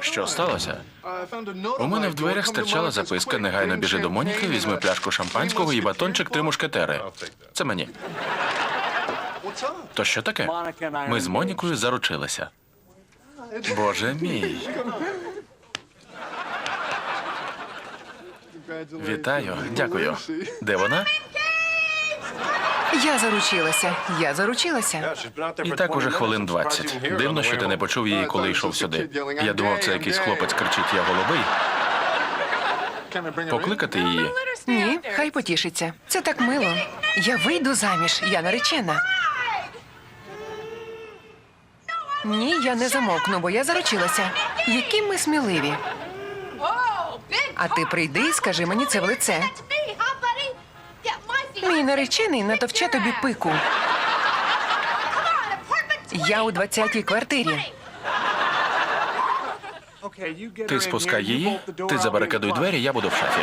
Що сталося? У мене в дверях стирчала записка. Негайно біжи до Моніки, візьми пляшку шампанського і батончик три мушкетери. Це мені. То що таке? Ми з Монікою заручилися. Боже мій. Вітаю, дякую. Де вона? Я заручилася. Я заручилася. І так уже хвилин 20. Дивно, що ти не почув її, коли йшов сюди. Я думав, це якийсь хлопець кричить Я голубий. Покликати її. Ні, хай потішиться. Це так мило. Я вийду заміж, я наречена. Ні, я не замовкну, бо я заручилася. Які ми сміливі. А ти прийди і скажи мені це в лице. Мій наречений натовче тобі пику. Я у 20-й квартирі. Ти спускай її, ти забарикадуй двері, я буду в шафі.